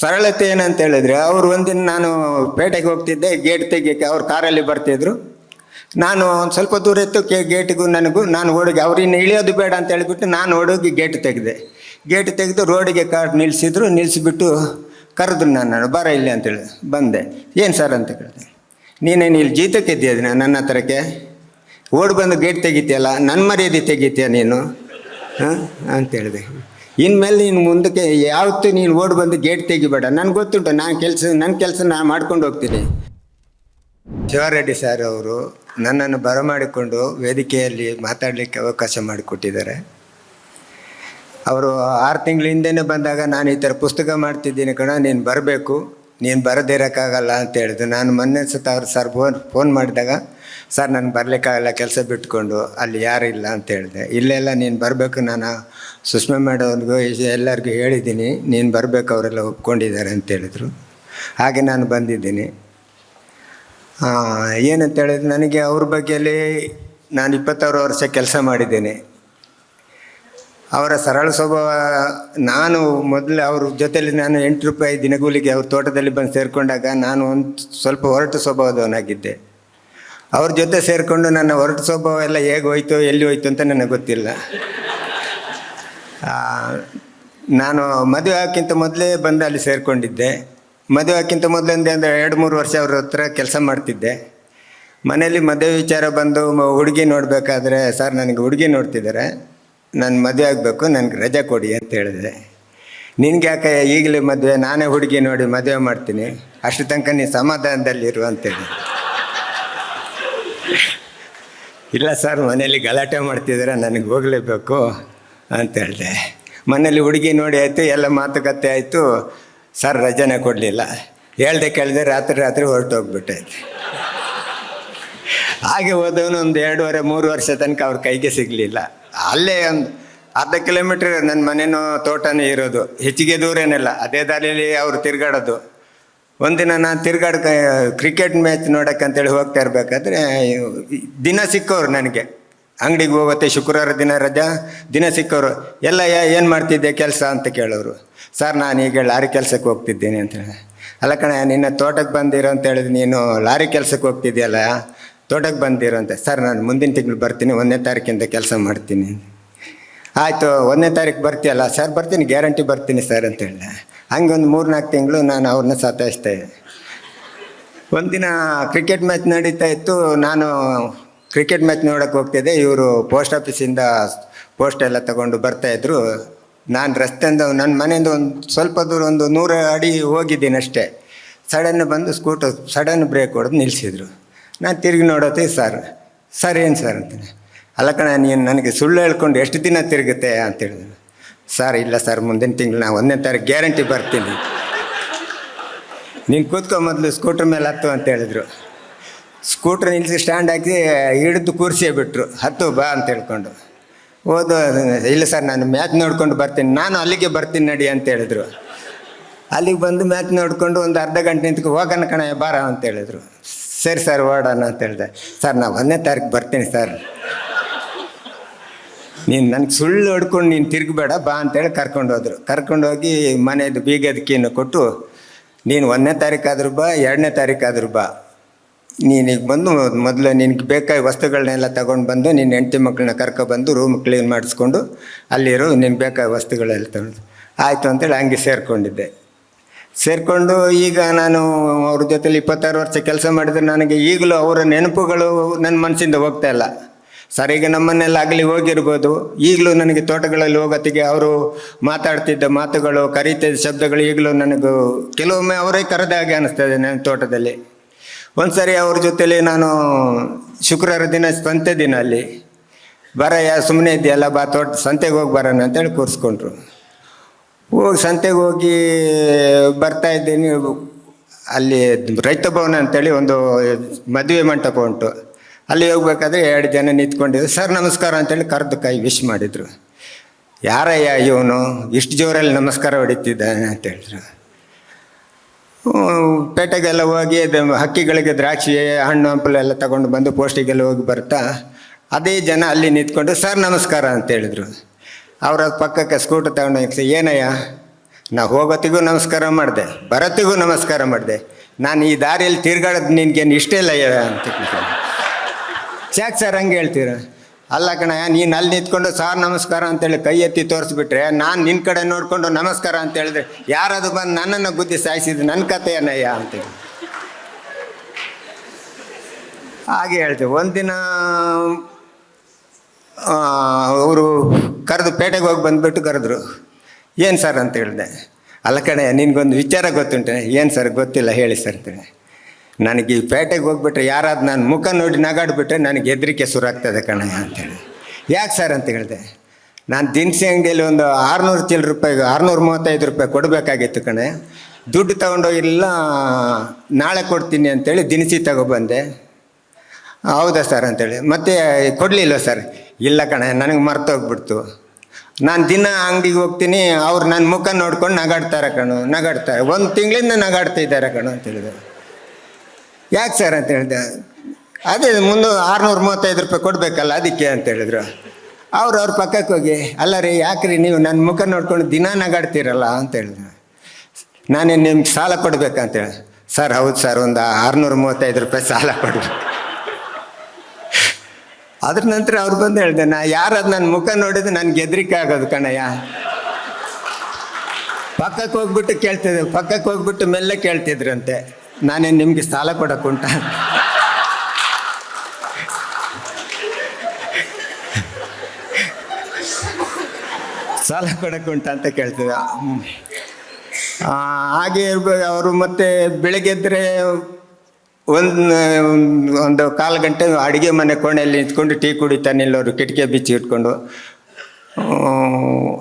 ಸರಳತೆ ಏನಂತ ಹೇಳಿದ್ರೆ ಅವ್ರು ಒಂದಿನ ನಾನು ಪೇಟೆಗೆ ಹೋಗ್ತಿದ್ದೆ ಗೇಟ್ ತೆಗಿಯಕ್ಕೆ ಅವ್ರು ಕಾರಲ್ಲಿ ಬರ್ತಿದ್ರು. ನಾನು ಒಂದು ಸ್ವಲ್ಪ ದೂರ ಇತ್ತು ಕೆ ಗೇಟಿಗೂ ನನಗೂ, ನಾನು ಹುಡುಗಿ ಅವ್ರಿನ್ನು ಇಳಿಯೋದು ಬೇಡ ಅಂತ ಹೇಳಿಬಿಟ್ಟು ನಾನು ಓಡೋಗಿ ಗೇಟ್ ತೆಗೆದೆ. ಗೇಟ್ ತೆಗೆದು ರೋಡಿಗೆ ಕಾರ್ ನಿಲ್ಲಿಸಿದ್ರು ನಿಲ್ಲಿಸಿಬಿಟ್ಟು ಕರೆದ್ರು ನಾನು ಬರ ಇಲ್ಲಿ ಅಂತೇಳಿ ಬಂದೆ. ಏನು ಸರ್ ಅಂತ ಕೇಳಿದೆ. ನೀನೇನು ಇಲ್ಲಿ ಜೀತಕ್ಕೆ ಇದ್ದೀಯ ನನ್ನ ಹತ್ರಕ್ಕೆ? ಓಡಿ ಬಂದು ಗೇಟ್ ತೆಗಿತೀಯಲ್ಲ ನನ್ನ ಮರ್ಯಾದೆ ತೆಗಿತೀಯ ನೀನು? ಹಾಂ? ಅಂತ ಹೇಳಿದೆ. ಇನ್ಮೇಲೆ ನೀನು ಮುಂದಕ್ಕೆ ಯಾವತ್ತೂ ನೀನು ಓಡ್ ಬಂದು ಗೇಟ್ ತೆಗಿಬೇಡ. ನನಗೆ ಗೊತ್ತುಂಟು, ನಾನು ಕೆಲಸ ನನ್ನ ಕೆಲಸ ನಾನು ಮಾಡ್ಕೊಂಡು ಹೋಗ್ತೀನಿ. ಶಿವರೆಡ್ಡಿ ಸರ್ ಅವರು ನನ್ನನ್ನು ಬರಮಾಡಿಕೊಂಡು ವೇದಿಕೆಯಲ್ಲಿ ಮಾತಾಡಲಿಕ್ಕೆ ಅವಕಾಶ ಮಾಡಿಕೊಟ್ಟಿದ್ದಾರೆ. ಅವರು ಆರು ತಿಂಗಳ ಹಿಂದೆನೇ ಬಂದಾಗ ನಾನು ಈ ಥರ ಪುಸ್ತಕ ಮಾಡ್ತಿದ್ದೀನಿ ಕಣ, ನೀನು ಬರಬೇಕು. ನೀನು ಬರೋದಿರೋಕ್ಕಾಗಲ್ಲ ಅಂತ ಹೇಳಿದ್ರು. ನಾನು ಮೊನ್ನೆ ಸುತ್ತ ಅವ್ರು ಸರ್ ಫೋನ್ ಫೋನ್ ಮಾಡಿದಾಗ, ಸರ್ ನಾನು ಬರಲಿಕ್ಕಾಗಲ್ಲ, ಕೆಲಸ ಬಿಟ್ಕೊಂಡು, ಅಲ್ಲಿ ಯಾರು ಇಲ್ಲ ಅಂತ ಹೇಳಿದೆ. ಇಲ್ಲೆಲ್ಲ ನೀನು ಬರಬೇಕು, ನಾನು ಸುಷ್ಮಾ ಮೇಡಮ್ಗೂ ಎಲ್ಲರಿಗೂ ಹೇಳಿದ್ದೀನಿ. ನೀನು ಬರಬೇಕು, ಅವರೆಲ್ಲ ಒಪ್ಕೊಂಡಿದ್ದಾರೆ ಅಂತ ಹೇಳಿದರು. ಹಾಗೆ ನಾನು ಬಂದಿದ್ದೀನಿ. ಏನಂತ ಹೇಳಿದ್ರೆ, ನನಗೆ ಅವ್ರ ಬಗ್ಗೆಯಲ್ಲಿ ನಾನು ಇಪ್ಪತ್ತಾರು ವರ್ಷ ಕೆಲಸ ಮಾಡಿದ್ದೇನೆ. ಅವರ ಸರಳ ಸ್ವಭಾವ, ನಾನು ಮೊದಲು ಅವ್ರ ಜೊತೆಯಲ್ಲಿ ನಾನು ಎಂಟು ರೂಪಾಯಿ ದಿನಗೂಲಿಗೆ ಅವ್ರ ತೋಟದಲ್ಲಿ ಬಂದು ಸೇರಿಕೊಂಡಾಗ ನಾನು ಒಂದು ಸ್ವಲ್ಪ ಹೊರಟು ಸ್ವಭಾವದವನಾಗಿದ್ದೆ. ಅವ್ರ ಜೊತೆ ಸೇರಿಕೊಂಡು ನನ್ನ ಹೊರಟು ಸ್ವಭಾವ ಎಲ್ಲ ಹೇಗೆ ಹೋಯ್ತು, ಎಲ್ಲಿ ಹೋಯ್ತು ಅಂತ ನನಗೆ ಗೊತ್ತಿಲ್ಲ. ನಾನು ಮದುವೆ ಆಗಕ್ಕಿಂತ ಮೊದಲೇ ಬಂದು ಅಲ್ಲಿ ಸೇರಿಕೊಂಡಿದ್ದೆ. ಮದುವೆ ಹಾಕಿಂತ ಮೊದಲಂದೇ ಅಂದರೆ ಎರಡು ಮೂರು ವರ್ಷ ಅವ್ರ ಹತ್ರ ಕೆಲಸ ಮಾಡ್ತಿದ್ದೆ. ಮನೆಯಲ್ಲಿ ಮದುವೆ ವಿಚಾರ ಬಂದು ಹುಡುಗಿ ನೋಡಬೇಕಾದ್ರೆ, ಸರ್, ನನಗೆ ಹುಡುಗಿ ನೋಡ್ತಿದ್ದಾರೆ. ನಾನು ಮದುವೆ ಆಗಬೇಕು, ನನಗೆ ರಜೆ ಕೊಡಿ ಅಂತ ಹೇಳಿದೆ. ನಿನ್ಗೆ ಯಾಕೆ ಈಗಲೇ ಮದುವೆ, ನಾನೇ ಹುಡುಗಿ ನೋಡಿ ಮದುವೆ ಮಾಡ್ತೀನಿ. ಅಷ್ಟು ತನಕ ನೀನು ಸಮಾಧಾನದಲ್ಲಿರು ಅಂತೇಳಿ ಇಲ್ಲ ಸರ್, ಮನೇಲಿ ಗಲಾಟೆ ಮಾಡ್ತಿದ್ದಾರೆ, ನನಗೆ ಹೋಗಲೇಬೇಕು ಅಂತ ಹೇಳಿದೆ. ಮನೇಲಿ ಹುಡುಗಿ ನೋಡಿ ಆಯಿತು, ಎಲ್ಲ ಮಾತುಕತೆ ಆಯಿತು. ಸರ್, ರಜೆನೇ ಕೊಡಲಿಲ್ಲ. ಹೇಳ್ದೆ ಕೇಳಿದೆ ರಾತ್ರಿ ರಾತ್ರಿ ಹೊರಟೋಗ್ಬಿಟ್ಟೆ ಹಾಗೆ ಹೋದವನು ಒಂದು ಎರಡೂವರೆ, ಮೂರು ವರ್ಷ ತನಕ ಅವ್ರ ಕೈಗೆ ಸಿಗಲಿಲ್ಲ. ಅಲ್ಲೇ ಒಂದು ಅರ್ಧ ಕಿಲೋಮೀಟ್ರ್ ನನ್ನ ಮನೆಯೂ ತೋಟನೇ ಇರೋದು. ಹೆಚ್ಚಿಗೆ ದೂರ ಏನಿಲ್ಲ ಅದೇ ದಾರಿಯಲ್ಲಿ ಅವರು ತಿರುಗಾಡೋದು. ಒಂದಿನ ನಾನು ತಿರ್ಗಾಡ್ಕ ಕ್ರಿಕೆಟ್ ಮ್ಯಾಚ್ ನೋಡೋಕ್ಕಂತೇಳಿ ಹೋಗ್ತಾ ಇರಬೇಕಾದ್ರೆ, ದಿನ ಸಿಕ್ಕವ್ರು ನನಗೆ. ಅಂಗಡಿಗೆ ಹೋಗುತ್ತೆ, ಶುಕ್ರವಾರ ದಿನ ರಜಾ, ದಿನ ಸಿಕ್ಕವರು ಎಲ್ಲ ಏನು ಮಾಡ್ತಿದ್ದೆ ಕೆಲಸ ಅಂತ ಕೇಳೋರು. ಸರ್, ನಾನು ಈಗ ಲಾರಿ ಕೆಲಸಕ್ಕೆ ಹೋಗ್ತಿದ್ದೀನಿ ಅಂತ ಹೇಳಿದೆ ಅಲ್ಲ ಕಣ, ನಿನ್ನ ತೋಟಕ್ಕೆ ಬಂದಿರೋ ಅಂತ ಹೇಳಿದ್ರೆ ನೀನು ಲಾರಿ ಕೆಲಸಕ್ಕೆ ಹೋಗ್ತಿದ್ಯಲ್ಲ? ತೋಟಕ್ಕೆ ಬಂದಿರೋ ಅಂತ. ಸರ್, ನಾನು ಮುಂದಿನ ತಿಂಗಳು ಬರ್ತೀನಿ, ಒಂದನೇ ತಾರೀಕಿಂದ ಕೆಲಸ ಮಾಡ್ತೀನಿ. ಆಯಿತು, ಒಂದನೇ ತಾರೀಕು ಬರ್ತೀಯಲ್ಲ? ಸರ್, ಬರ್ತೀನಿ, ಗ್ಯಾರಂಟಿ ಬರ್ತೀನಿ ಸರ್ ಅಂತ ಹೇಳಿದೆ ಹಂಗೆ ಒಂದು ಮೂರು ನಾಲ್ಕು ತಿಂಗಳು ನಾನು ಅವ್ರನ್ನ ಸತಾಯಿಸ್ತಾ ಒಂದಿನ ಕ್ರಿಕೆಟ್ ಮ್ಯಾಚ್ ನಡೀತಾ ಇತ್ತು. ನಾನು ಕ್ರಿಕೆಟ್ ಮ್ಯಾಚ್ ನೋಡೋಕೆ ಹೋಗ್ತಿದ್ದೆ. ಇವರು ಪೋಸ್ಟ್ ಆಫೀಸಿಂದ ಪೋಸ್ಟ್ ಎಲ್ಲ ತಗೊಂಡು ಬರ್ತಾಯಿದ್ರು ನಾನು ರಸ್ತೆಯಿಂದ, ನನ್ನ ಮನೆಯಿಂದ ಒಂದು ಸ್ವಲ್ಪ ದೂರ ಒಂದು ನೂರು ಅಡಿ ಹೋಗಿದ್ದೀನಷ್ಟೇ ಸಡನ್ ಬಂದು ಸ್ಕೂಟರ್, ಸಡನ್ ಬ್ರೇಕ್ ಹೊಡೆದು ನಿಲ್ಲಿಸಿದ್ರು ನಾನು ತಿರುಗಿ ನೋಡೋತೆ ಸರ್. ಸರ್ ಏನು ಸರ್ ಅಂತಾನೆ. ಅಲ್ಲ ಕಣ, ನೀನು ನನಗೆ ಸುಳ್ಳು ಹೇಳ್ಕೊಂಡು ಎಷ್ಟು ದಿನ ತಿರುಗುತ್ತೆ ಅಂತ ಹೇಳಿದ್ರು ಸರ್, ಇಲ್ಲ ಸರ್, ಮುಂದಿನ ತಿಂಗಳು ನಾನು ಒಂದನೇ ತಾರೀಕು ಗ್ಯಾರಂಟಿ ಬರ್ತೀನಿ. ನೀನು ಕೂತ್ಕೊ ಮೊದಲು ಸ್ಕೂಟ್ರ್ ಮೇಲೆ ಹತ್ತು ಅಂತ ಹೇಳಿದ್ರು. ಸ್ಕೂಟ್ರ್ ನಿಲ್ಲಿಸಿ ಸ್ಟ್ಯಾಂಡ್ ಹಾಕಿ ಹಿಡಿದು ಕೂರಿಸೇ ಬಿಟ್ಟರು ಹತ್ತು ಬಾ ಅಂತ ಹೇಳ್ಕೊಂಡು. ಓದು ಇಲ್ಲ ಸರ್, ನಾನು ಮ್ಯಾಚ್ ನೋಡ್ಕೊಂಡು ಬರ್ತೀನಿ. ನಾನು ಅಲ್ಲಿಗೆ ಬರ್ತೀನಿ ನಡಿ ಅಂತ ಹೇಳಿದ್ರು. ಅಲ್ಲಿಗೆ ಬಂದು ಮ್ಯಾಚ್ ನೋಡಿಕೊಂಡು ಒಂದು ಅರ್ಧ ಗಂಟೆ ನಿಂತ್ಕೊ ಹೋಗೋಣ ಕಣ, ಬಾರ ಅಂತ ಹೇಳಿದ್ರು. ಸರಿ ಸರ್, ಓಡೋಣ ಅಂತ ಹೇಳಿದೆ. ಸರ್, ನಾವು ಒಂದನೇ ತಾರೀಕು ಬರ್ತೀನಿ ಸರ್. ನೀನು ನನಗೆ ಸುಳ್ಳು ಹೊಡ್ಕೊಂಡು ನೀನು ತಿರುಗಬೇಡ, ಬಾ ಅಂತೇಳಿ ಕರ್ಕೊಂಡು ಹೋದರು. ಕರ್ಕೊಂಡು ಹೋಗಿ ಮನೆಯದು ಬೀಗದ ಕೀನು ಕೊಟ್ಟು, ನೀನು ಒಂದನೇ ತಾರೀಕಾದ್ರೂ ಬಾ, ಎರಡನೇ ತಾರೀಕಾದ್ರೂ ಬಾ. ನೀನೀಗ ಬಂದು ಮೊದಲು ನಿನಗೆ ಬೇಕಾದ ವಸ್ತುಗಳನ್ನೆಲ್ಲ ತಗೊಂಡು ಬಂದು ನಿನ್ನ ಹೆಂಡತಿ ಮಕ್ಕಳನ್ನ ಕರ್ಕೊಬಂದು ರೂಮ್ ಕ್ಲೀನ್ ಮಾಡಿಸ್ಕೊಂಡು, ಅಲ್ಲಿರೋ ನಿನಗೆ ಬೇಕಾದ ವಸ್ತುಗಳೆಲ್ಲ ತಗೊಂಡು ಆಯಿತು ಅಂತೇಳಿ ಹಂಗೆ ಸೇರಿಕೊಂಡಿದ್ದೆ. ಸೇರಿಕೊಂಡು ಈಗ ನಾನು ಅವ್ರ ಜೊತೆಲಿ ಇಪ್ಪತ್ತಾರು ವರ್ಷ ಕೆಲಸ ಮಾಡಿದ್ರೆ ನನಗೆ ಈಗಲೂ ಅವರ ನೆನಪುಗಳು ನನ್ನ ಮನಸ್ಸಿಂದ ಹೋಗ್ತಾ ಇಲ್ಲ. ಸರ್, ಈಗ ನಮ್ಮನ್ನೆಲ್ಲ ಆಗಲಿ ಹೋಗಿರ್ಬೋದು. ಈಗಲೂ ನನಗೆ ತೋಟಗಳಲ್ಲಿ ಹೋಗೋತ್ತಿಗೆ ಅವರು ಮಾತಾಡ್ತಿದ್ದ ಮಾತುಗಳು, ಕರೀತಿದ್ದ ಶಬ್ದಗಳು ಈಗಲೂ ನನಗೂ ಕೆಲವೊಮ್ಮೆ ಅವರೇ ಕರೆದ ಹಾಗೆ ಅನಿಸ್ತದೆ ನನ್ನ ತೋಟದಲ್ಲಿ. ಒಂದು ಸರಿ ಅವ್ರ ಜೊತೆಲಿ ನಾನು ಶುಕ್ರವಾರ ದಿನ ಸಂತೆ ದಿನ ಅಲ್ಲಿ. ಬರಯ್ಯ ಸುಮ್ಮನೆ ಇದೆಯಲ್ಲ ಬಾ ತೋಟ ಸಂತೆಗೆ ಹೋಗಿ ಬರೋಣ ಅಂತೇಳಿ ಕೂರಿಸ್ಕೊಂಡ್ರು. ಹೋಗಿ ಸಂತೆಗೆ ಹೋಗಿ ಬರ್ತಾ ಇದ್ದೀನಿ. ಅಲ್ಲಿ ರೈತ ಭವನ ಅಂತೇಳಿ ಒಂದು ಮದುವೆ ಮಂಟಪ ಉಂಟು. ಅಲ್ಲಿ ಹೋಗ್ಬೇಕಾದ್ರೆ ಎರಡು ಜನ ನಿಂತ್ಕೊಂಡಿದ್ರು. ಸರ್, ನಮಸ್ಕಾರ ಅಂತೇಳಿ ಕರೆದು ಕೈ ವಿಶ್ ಮಾಡಿದರು. ಯಾರಯ್ಯ ಇವನು? ಇಷ್ಟು ಜೋರಲ್ಲಿ ನಮಸ್ಕಾರ ಹೊಡಿತಿದ್ದಾನೆ ಅಂತ ಹೇಳಿದ್ರು. ಪೇಟೆಗೆಲ್ಲ ಹೋಗಿ ಹಕ್ಕಿಗಳಿಗೆ ದ್ರಾಕ್ಷಿ, ಹಣ್ಣು, ಹಂಪಲು ಎಲ್ಲ ತಗೊಂಡು ಬಂದು ಪೋಸ್ಟಿಗೆಲ್ಲ ಹೋಗಿ ಬರ್ತಾ, ಅದೇ ಜನ ಅಲ್ಲಿ ನಿಂತ್ಕೊಂಡು, ಸರ್, ನಮಸ್ಕಾರ ಅಂತ ಹೇಳಿದ್ರು. ಅವರ ಪಕ್ಕಕ್ಕೆ ಸ್ಕೂಟರ್ ತಗೊಂಡು ಏನಯ್ಯ, ನಾ ಹೋಗೋತ್ತಿಗೂ ನಮಸ್ಕಾರ ಮಾಡಿದೆ, ಬರೋತ್ತಿಗೂ ನಮಸ್ಕಾರ ಮಾಡಿದೆ, ನಾನು ಈ ದಾರಿಯಲ್ಲಿ ತಿರ್ಗಾಡೋದು ನಿನ್ಗೇನು ಇಷ್ಟ ಇಲ್ಲ ಅಂತ ಯಾಕೆ ಸರ್ ಹಂಗೆ ಹೇಳ್ತೀರ? ಅಲ್ಲ ಕಣಯ್ಯ, ನೀನು ಅಲ್ಲಿ ನಿಂತ್ಕೊಂಡು ಸಾರ್ ನಮಸ್ಕಾರ ಅಂತೇಳಿ ಕೈ ಎತ್ತಿ ತೋರಿಸ್ಬಿಟ್ರೆ, ನಾನು ನಿನ್ನ ಕಡೆ ನೋಡಿಕೊಂಡು ನಮಸ್ಕಾರ ಅಂತ ಹೇಳಿದ್ರೆ ಯಾರದು ಬಂದು ನನ್ನನ್ನು ಬುದ್ಧಿ ಸಾಯಿಸಿದ್ದು ನನ್ನ ಕತೆ ಏನಯ್ಯ ಅಂತೇಳಿ ಹಾಗೆ ಹೇಳ್ತೀವಿ ಒಂದಿನ ಅವರು ಕರೆದು ಪೇಟೆಗೆ ಹೋಗಿ ಬಂದುಬಿಟ್ಟು ಕರೆದ್ರು, ಏನು ಸರ್ ಅಂತ ಹೇಳಿದೆ, ಅಲ್ಲ ಕಣೆ, ನಿನಗೊಂದು ವಿಚಾರ ಗೊತ್ತುಂಟೆ, ಏನು ಸರ್ ಗೊತ್ತಿಲ್ಲ ಹೇಳಿ ಸರ್ ಅಂತೇಳಿ ನನಗೆ ಈ ಪೇಟೆಗೆ ಹೋಗ್ಬಿಟ್ರೆ ಯಾರಾದ್ರು ನಾನು ಮುಖ ನೋಡಿ ನಗಾಡ್ಬಿಟ್ರೆ ನನಗೆ ಹೆದರಿಕೆ ಶುರುವಾಗ್ತದೆ ಕಣೆ ಅಂತೇಳಿ ಯಾಕೆ ಸರ್ ಅಂತ ಹೇಳಿದೆ, ನಾನು ದಿನಸಿ ಅಂಗಡಿಯಲ್ಲಿ ಒಂದು ಆರುನೂರು ಚಿಲ್ಲರೆ ರೂಪಾಯಿಗೆ ಆರುನೂರು ಮೂವತ್ತೈದು ರೂಪಾಯಿ ಕೊಡಬೇಕಾಗಿತ್ತು ಕಣೆ. ದುಡ್ಡು ತೊಗೊಂಡೋಗಿಲ್ಲ, ನಾಳೆ ಕೊಡ್ತೀನಿ ಅಂತೇಳಿ ದಿನಸಿ ತಗೊಬಂದೆ ಹೌದಾ ಸರ್ ಅಂತೇಳಿ ಮತ್ತೆ ಕೊಡಲಿಲ್ಲ ಸರ್? ಇಲ್ಲ ಕಣೆ, ನನಗೆ ಮರ್ತೋಗ್ಬಿಡ್ತು. ನಾನು ದಿನ ಅಂಗಡಿಗೆ ಹೋಗ್ತೀನಿ, ಅವ್ರು ನನ್ನ ಮುಖ ನೋಡ್ಕೊಂಡು ನಗಾಡ್ತಾರೆ ಕಣು, ನಗಾಡ್ತಾರೆ. ಒಂದು ತಿಂಗಳಿಂದ ನಗಾಡ್ತಾ ಇದ್ದಾರೆ ಕಣು ಅಂತ ಹೇಳಿದೆ ಯಾಕೆ ಸರ್ ಅಂತ ಹೇಳಿದೆ ಅದೇ ಮುಂದೆ ಆರುನೂರ ಮೂವತ್ತೈದು ರೂಪಾಯಿ ಕೊಡಬೇಕಲ್ಲ ಅದಕ್ಕೆ ಅಂತ ಹೇಳಿದ್ರು. ಅವ್ರು ಅವ್ರ ಪಕ್ಕಕ್ಕೆ ಹೋಗಿ, ಅಲ್ಲ ರೀ, ಯಾಕ್ರಿ ನೀವು ನನ್ನ ಮುಖ ನೋಡ್ಕೊಂಡು ದಿನ ನಗಾಡ್ತೀರಲ್ಲ ಅಂತ ಹೇಳಿದ್ರು. ನಾನೇನು ನಿಮ್ಗೆ ಸಾಲ ಕೊಡ್ಬೇಕಂತೇಳಿ ಸರ್, ಹೌದು ಸರ್, ಒಂದು ಆರುನೂರ ಮೂವತ್ತೈದು ರೂಪಾಯಿ ಸಾಲ ಕೊಡಿ ಅದ್ರ ನಂತರ ಅವ್ರು ಬಂದು ಹೇಳಿದೆ, ನಾ ಯಾರದು ನನ್ನ ಮುಖ ನೋಡಿದ್ರೆ ನನ್ಗೆ ಹೆದರಿಕೆ ಆಗೋದು ಕಣಯ್ಯ. ಪಕ್ಕಕ್ಕೆ ಹೋಗ್ಬಿಟ್ಟು ಕೇಳ್ತಿದ್ರು ಪಕ್ಕಕ್ಕೆ ಹೋಗ್ಬಿಟ್ಟು ಮೆಲ್ಲ ಕೇಳ್ತಿದ್ರಂತೆ. ನಾನೇನು ನಿಮಗೆ ಸಾಲ ಕೊಡಕ್ಕುಂಟ ಸಾಲ ಕೊಡಕ್ಕುಂಟ ಅಂತ ಕೇಳ್ತಿದ್ದೆ ಹಾಗೆ ಇರ್ಬೇಕು ಅವರು ಮತ್ತೆ ಬೆಳಗ್ಗೆ ಎದ್ದರೆ ಒಂದು ಒಂದು ಕಾಲು ಗಂಟೆ ಅಡುಗೆ ಮನೆ ಕೋಣೆಯಲ್ಲಿ ನಿಂತ್ಕೊಂಡು ಟೀ ಕುಡಿತಾ ನಿಲ್ಲೋರು, ಕಿಟಕಿ ಬಿಚ್ಚಿ ಇಟ್ಕೊಂಡು.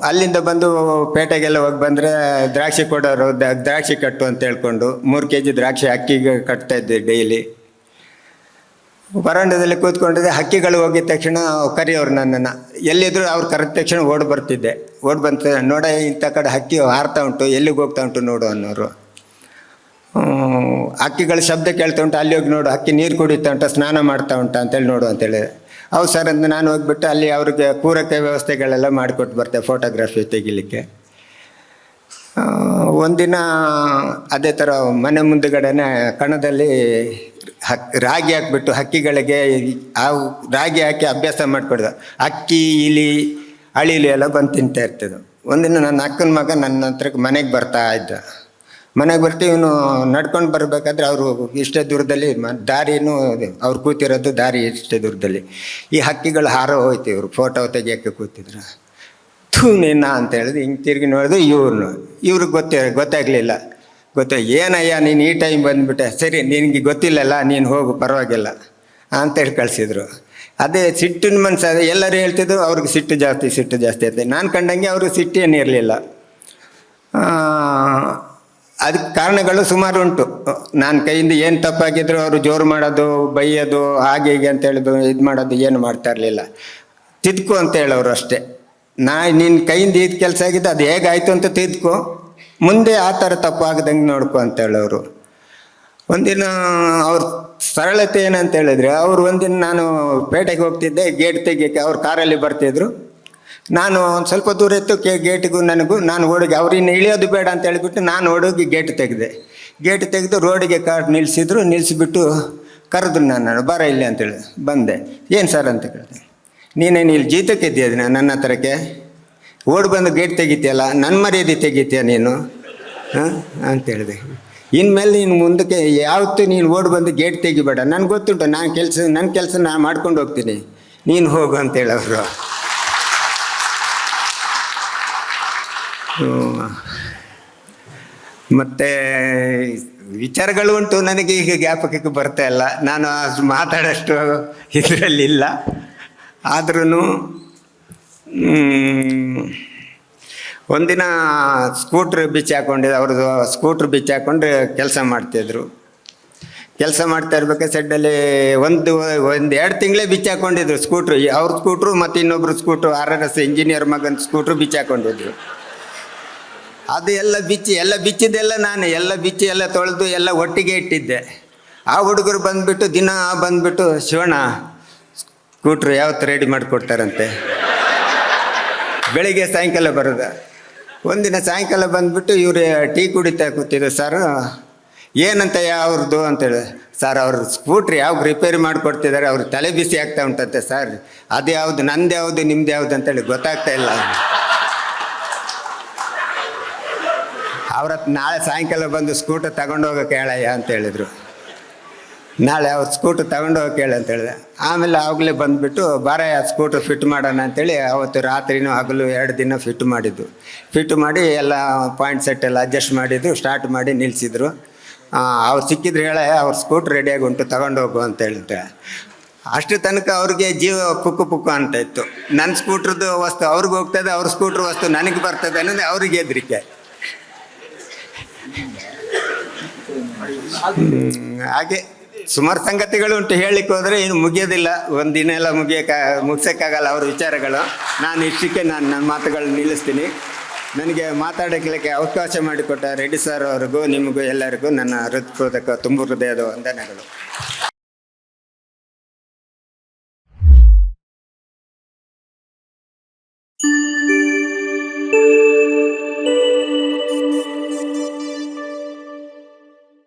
ಅಲ್ಲಿಂದ ಬಂದು ಪೇಟೆಗೆಲ್ಲ ಹೋಗಿ ಬಂದರೆ ದ್ರಾಕ್ಷಿ ಕೊಡೋರು ದ್ರಾಕ್ಷಿ ಕಟ್ಟು ಅಂತ ಹೇಳ್ಕೊಂಡು ಮೂರು ಕೆ ಜಿ ದ್ರಾಕ್ಷಿ ಅಕ್ಕಿಗೆ ಕಟ್ತಾ ಇದ್ದೆ ಡೈಲಿ. ವರಾಂಡದಲ್ಲಿ ಕೂತ್ಕೊಂಡಿದ್ದೆ, ಹಕ್ಕಿಗಳು ಹೋಗಿದ ತಕ್ಷಣ ಕರೆಯೋರು ನನ್ನನ್ನು. ಎಲ್ಲಿದ್ರು ಅವ್ರು ಕರೆದ ತಕ್ಷಣ ಓಡಿ ಬರ್ತಿದ್ದೆ. ಓಡಿ ಬಂತ, ನೋಡ ಇಂಥ ಕಡೆ ಹಕ್ಕಿ ಹಾರ್ತಾ ಉಂಟು, ಎಲ್ಲಿಗೆ ಹೋಗ್ತಾ ಉಂಟು ನೋಡು ಅನ್ನೋರು. ಹಕ್ಕಿಗಳ ಶಬ್ದ ಕೇಳ್ತಾ ಉಂಟು, ಅಲ್ಲಿ ಹೋಗಿ ನೋಡು, ಹಕ್ಕಿ ನೀರು ಕುಡಿತಾ ಉಂಟ, ಸ್ನಾನ ಮಾಡ್ತಾ ಉಂಟ ಅಂತೇಳಿ ನೋಡು ಅಂತೇಳಿ. ಅವು ಸರ್ ಅಂತ ನಾನು ಹೋಗ್ಬಿಟ್ಟು ಅಲ್ಲಿ ಅವ್ರಿಗೆ ಪೂರಕ ವ್ಯವಸ್ಥೆಗಳೆಲ್ಲ ಮಾಡಿಕೊಟ್ಟು ಬರ್ತೆ ಫೋಟೋಗ್ರಫಿ ತೆಗಿಲಿಕ್ಕೆ. ಒಂದಿನ ಅದೇ ಥರ ಮನೆ ಮುಂದುಗಡೆನೆ ಕಣದಲ್ಲಿ ಹಕ್, ರಾಗಿ ಹಾಕ್ಬಿಟ್ಟು ಹಕ್ಕಿಗಳಿಗೆ ಆ ರಾಗಿ ಹಾಕಿ ಅಭ್ಯಾಸ ಮಾಡಿಕೊಡ್ದು. ಅಕ್ಕಿ ಇಲಿ, ಅಳಿಲಿ ಎಲ್ಲ ಬಂದು ತಿಂತಾ ಇರ್ತದೆ. ಒಂದಿನ ನನ್ನ ಅಕ್ಕನ ಮಗ ನನ್ನ ಹತ್ರಕ್ಕೆ ಮನೆಗೆ ಬರ್ತಾ ಇದ್ದ. ಮನೆಗೆ ಬರ್ತೀವಿ ಇವನು ನಡ್ಕೊಂಡು ಬರಬೇಕಾದ್ರೆ ಅವರು ಇಷ್ಟೇ ದೂರದಲ್ಲಿ ಮ, ದಾರಿನೂ ಅವ್ರು ಕೂತಿರೋದು ದಾರಿ ಇಷ್ಟೇ ದೂರದಲ್ಲಿ. ಈ ಹಕ್ಕಿಗಳು ಹಾರೋ ಹೋಯ್ತು ಇವರು ಫೋಟೋ ತೆಗಿಯೋಕ್ಕೆ ಕೂತಿದ್ರು. ಥೂ, ನಿನ್ನ ಅಂತ ಹೇಳಿದ್ರು. ಹಿಂಗೆ ತಿರುಗಿ ನೋಡಿದ್ರು ಇವ್ರನ್ನು ಇವ್ರಿಗೆ ಗೊತ್ತಿರ ಗೊತ್ತಾಗಲಿಲ್ಲ. ಗೊತ್ತ, ಏನಯ್ಯ, ನೀನು ಈ ಟೈಮ್ ಬಂದುಬಿಟ್ಟೆ? ಸರಿ, ನಿನಗೆ ಗೊತ್ತಿಲ್ಲಲ್ಲ, ನೀನು ಹೋಗು, ಪರವಾಗಿಲ್ಲ. ಅಂತೇಳಿ ಕಳಿಸಿದ್ರು. ಅದೇ ಸಿಟ್ಟಿನ ಮನಸ್ಸು ಅದೇ ಎಲ್ಲರೂ ಹೇಳ್ತಿದ್ರು, ಅವ್ರಿಗೆ ಸಿಟ್ಟು ಜಾಸ್ತಿ ಸಿಟ್ಟು ಜಾಸ್ತಿ ಅಂತ. ನಾನು ಕಂಡಂಗೆ ಅವ್ರಿಗೆ ಸಿಟ್ಟೇನಿರಲಿಲ್ಲ ಅದಕ್ಕೆ ಕಾರಣಗಳು ಸುಮಾರು ಉಂಟು. ನಾನು ಕೈಯಿಂದ ಏನು ತಪ್ಪಾಗಿದ್ರು ಅವರು ಜೋರು ಮಾಡೋದು, ಬೈಯೋದು, ಹಾಗೆ ಹೀಗೆ ಅಂತ ಹೇಳೋದು, ಇದು ಮಾಡೋದು ಏನು ಮಾಡ್ತಾ ಇರಲಿಲ್ಲ. ತಿದ್ಕು ಅಂತ ಹೇಳೋರು ಅಷ್ಟೇ. ನಾ ನಿನ್ನ ಕೈಯಿಂದ ಇದು ಕೆಲಸ ಆಗಿದ್ದು ಅದು ಹೇಗಾಯಿತು ಅಂತ ತಿದ್ಕು. ಮುಂದೆ ಆ ಥರ ತಪ್ಪು ಆಗದಂಗೆ ನೋಡ್ಕೊ ಅಂತ ಹೇಳೋರು. ಒಂದಿನ ಅವ್ರ ಸರಳತೆ ಏನಂತ ಹೇಳಿದ್ರೆ, ಅವ್ರು ಒಂದಿನ ನಾನು ಪೇಟೆಗೆ ಹೋಗ್ತಿದ್ದೆ, ಗೇಟ್ ತೆಗಿಯಕ್ಕೆ ಅವ್ರು ಕಾರಲ್ಲಿ ಬರ್ತಿದ್ರು. ನಾನು ಸ್ವಲ್ಪ ದೂರ ಇತ್ತು ಕೆ ಗೇಟಿಗೂ ನನಗೂ, ನಾನು ಓಡಿಗೆ, ಅವ್ರಿನ್ನ ಇಳಿಯೋದು ಬೇಡ ಅಂತ ಹೇಳಿಬಿಟ್ಟು ನಾನು ಓಡೋಗಿ ಗೇಟ್ ತೆಗೆದೆ. ಗೇಟ್ ತೆಗೆದು ರೋಡಿಗೆ ಕಾರ್ ನಿಲ್ಲಿಸಿದ್ರು ನಿಲ್ಲಿಸಿಬಿಟ್ಟು ಕರೆದ್ರು ನಾನು, ಬರ ಇಲ್ಲಿ ಅಂತೇಳಿ ಬಂದೆ. ಏನು ಸರ್? ಅಂತ ಕೇಳಿದೆ. ನೀನೇನು ಇಲ್ಲಿ ಜೀತಕ್ಕೆ ಇದ್ದೀಯ ನನ್ನ ಹತ್ರಕ್ಕೆ? ಓಡಿ ಬಂದು ಗೇಟ್ ತೆಗಿತೀಯಲ್ಲ ನನ್ನ ಮರ್ಯಾದೆ ತೆಗಿತೀಯ ನೀನು? ಹಾಂ? ಅಂತೇಳಿದೆ ಇನ್ಮೇಲೆ ನೀನು ಮುಂದಕ್ಕೆ, ಯಾವತ್ತೂ ನೀನು ಓಡಿ ಬಂದು ಗೇಟ್ ತೆಗಿಬೇಡ. ನನಗೆ ಗೊತ್ತುಂಟು, ನಾನು ಕೆಲಸ ನನ್ನ ಕೆಲಸ ನಾನು ಮಾಡ್ಕೊಂಡು ಹೋಗ್ತೀನಿ. ನೀನು ಹೋಗು ಅಂತ ಮತ್ತು ವಿಚಾರಗಳು ಉಂಟು. ನನಗೆ ಈಗ ಜ್ಞಾಪಕಕ್ಕೆ ಬರ್ತಾ ಇಲ್ಲ. ನಾನು ಮಾತಾಡೋಷ್ಟು ಇದರಲ್ಲಿಲ್ಲ ಆದ್ರೂ ಒಂದಿನ ಸ್ಕೂಟ್ರ್ ಬಿಚ್ಚಿ ಹಾಕೊಂಡಿದ್ದು ಅವ್ರದ್ದು ಸ್ಕೂಟ್ರ್ ಬಿಚ್ಚಿ ಹಾಕೊಂಡು ಕೆಲಸ ಮಾಡ್ತಿದ್ರು. ಕೆಲಸ ಮಾಡ್ತಾ ಇರ್ಬೇಕಾದ್ರೆ ಸೆಡ್ಡಲ್ಲಿ ಒಂದು ಒಂದು ಎರಡು ತಿಂಗಳೇ ಬಿಚ್ಚಿ ಹಾಕೊಂಡಿದ್ರು ಸ್ಕೂಟ್ರು. ಅವ್ರ ಸ್ಕೂಟ್ರು ಮತ್ತು ಇನ್ನೊಬ್ರು scooter. R R S engineer ಮಗನ ಸ್ಕೂಟ್ರು ಬಿಚ್ಚಿ ಹಾಕೊಂಡಿದ್ರು ಅದು ಎಲ್ಲ ಬಿಚ್ಚಿ, ಎಲ್ಲ ಬಿಚ್ಚಿದ್ದೆಲ್ಲ ನಾನು, ಎಲ್ಲ ಬಿಚ್ಚಿ, ಎಲ್ಲ ತೊಳೆದು, ಎಲ್ಲ ಒಟ್ಟಿಗೆ ಇಟ್ಟಿದ್ದೆ. ಆ ಹುಡುಗರು ಬಂದುಬಿಟ್ಟು, ದಿನ ಬಂದುಬಿಟ್ಟು, ಶಿವಣ್ಣ, ಸ್ಕೂಟ್ರು ಯಾವತ್ತು ರೆಡಿ ಮಾಡಿಕೊಡ್ತಾರಂತೆ? ಬೆಳಿಗ್ಗೆ ಸಾಯಂಕಾಲ ಬರೋದು. ಒಂದಿನ ಸಾಯಂಕಾಲ ಬಂದುಬಿಟ್ಟು, ಇವರು ಟೀ ಕುಡಿತಾ ಕೂತಿದ್ರು, ಸರ್ ಏನಂತ ಅವ್ರದ್ದು ಅಂತೇಳಿ, ಸರ್, ಅವ್ರ ಸ್ಕೂಟ್ರ್ ಯಾವ ರಿಪೇರಿ ಮಾಡಿಕೊಡ್ತಿದ್ದಾರೆ, ಅವ್ರ ತಲೆ ಬಿಸಿ ಆಗ್ತಾ ಉಂಟಂತೆ, ಸರ್. ಅದು ಯಾವುದು ನಂದು ಯಾವುದು ನಿಮ್ದು ಯಾವುದು ಅಂತೇಳಿ, ಗೊತ್ತಾಗ್ತಾ ಇಲ್ಲ. ಅವ್ರ ನಾಳೆ ಸಾಯಂಕಾಲ ಬಂದು ಸ್ಕೂಟರ್ ತಗೊಂಡೋಗ ಕೇಳಯ್ಯ ಅಂತ ಹೇಳಿದರು. ನಾಳೆ ಅವ್ರ ಸ್ಕೂಟರ್ ತಗೊಂಡು ಹೋಗಕ್ಕೆ ಹೇಳಿ ಅಂತ ಹೇಳಿದೆ. ಆಮೇಲೆ ಆಗಲೇ ಬಂದುಬಿಟ್ಟು ಬಾರ ಸ್ಕೂಟರ್ ಫಿಟ್ ಮಾಡೋಣ ಅಂತೇಳಿ ಅವತ್ತು ರಾತ್ರಿನೂ ಹಗಲು ಎರಡು ದಿನ ಫಿಟ್ ಮಾಡಿದ್ದು. ಫಿಟ್ ಮಾಡಿ ಎಲ್ಲ ಪಾಯಿಂಟ್ ಸೆಟ್ ಎಲ್ಲ ಅಡ್ಜಸ್ಟ್ ಮಾಡಿದ್ದು, ಸ್ಟಾರ್ಟ್ ಮಾಡಿ ನಿಲ್ಲಿಸಿದ್ರು ಅವ್ರು ಸಿಕ್ಕಿದ್ರು ಹೇಳ ಅವ್ರ ಸ್ಕೂಟ್ರ್ ರೆಡಿಯಾಗಿ ಉಂಟು ತಗೊಂಡೋಗು ಅಂತ ಹೇಳಿದ್ರೆ ಅಷ್ಟು ತನಕ ಅವ್ರಿಗೆ ಜೀವ ಪುಕ್ಕು ಪುಕ್ಕು ಅಂತ ಇತ್ತು. ನನ್ನ ಸ್ಕೂಟ್ರದ್ದು ವಸ್ತು ಅವ್ರಿಗೆ ಹೋಗ್ತದೆ, ಅವ್ರ ಸ್ಕೂಟ್ರ್ ವಸ್ತು ನನಗೆ ಬರ್ತದೆ ಅನ್ನೋದು ಅವ್ರಿಗೆ ಹೆದರಿಕೆ. ಹಾಗೆ ಸುಮಾರು ಸಂಗತಿಗಳು ಉಂಟು ಹೇಳಲಿಕ್ಕೆ ಹೋದರೆ ಇನ್ನು ಮುಗಿಯೋದಿಲ್ಲ. ಒಂದು ದಿನ ಎಲ್ಲ ಮುಗಿಯೋಕೆ, ಮುಗಿಸೋಕ್ಕಾಗಲ್ಲ ಅವ್ರ ವಿಚಾರಗಳು. ನಾನು ಇಷ್ಟಕ್ಕೆ ನಾನು ನನ್ನ ಮಾತುಗಳನ್ನ ನಿಲ್ಲಿಸ್ತೀನಿ. ನನಗೆ ಮಾತಾಡಲಿಕ್ಕೆ ಅವಕಾಶ ಮಾಡಿಕೊಟ್ಟ ರೆಡ್ಡಿ ಸರ್ ಅವ್ರಿಗೂ, ನಿಮಗೂ ಎಲ್ಲರಿಗೂ ನನ್ನ ಹೃತ್ಪೂರ್ವಕ, ತುಂಬ ಹೃದಯದ ವಂದನೆಗಳು.